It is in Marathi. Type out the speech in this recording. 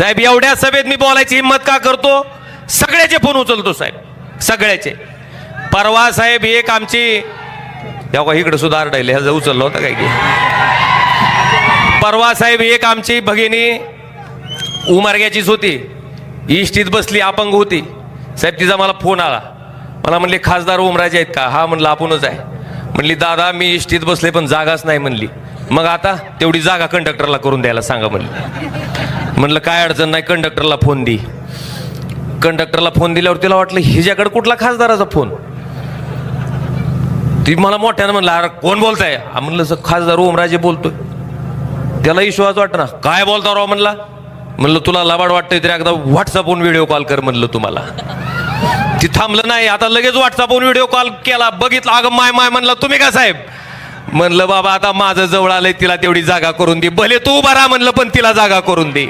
साहेब एवढ्या सभेत मी बोलायची हिंमत का करतो? सगळ्याचे फोन उचलतो साहेब. सगळ्याचे. परवा साहेब एक आमची इकडे सुद्धा आरडायले ह्याचा उचललं होतं काय की? परवा साहेब एक आमची भगिनी उमार्ग्याचीच होती. इष्टीत बसली अपंग होती. साहेब तिचा मला फोन आला. मला म्हणले खासदार उमराजे आहेत का? हा म्हणलं आपणच आहे. म्हणली दादा मी इष्टीत बसले पण जागाच नाही म्हणली. मग आता तेवढी जागा कंडक्टरला करून द्यायला सांगा म्हणली. म्हणलं काय अडचण नाही कंडक्टरला फोन दे. कंडक्टरला फोन दिल्यावर तिला वाटलं हिच्याकडे कुठला खासदाराचा फोन ती मला मोठ्यानं म्हणलं अरे कोण बोलताय? हा म्हणलं "सर, खासदार ओमराजे बोलतोय. त्याला विश्वास वाटत ना काय बोलता राव? म्हणला. म्हणलं तुला लबाड वाटतंय तरी एकदा व्हॉट्सअपवरून व्हिडिओ कॉल कर म्हणलं तुम्हाला. ती थांबलं नाही आता लगेच व्हॉट्सअपवरून व्हिडिओ कॉल केला बघितलं अगं माय माय म्हणला तुम्ही का साहेब? म्हणलं बाबा आता माझं जवळ आलंय तिला तेवढी जागा करून दे. भले तू उभा राहा म्हणलं पण तिला जागा करून दे.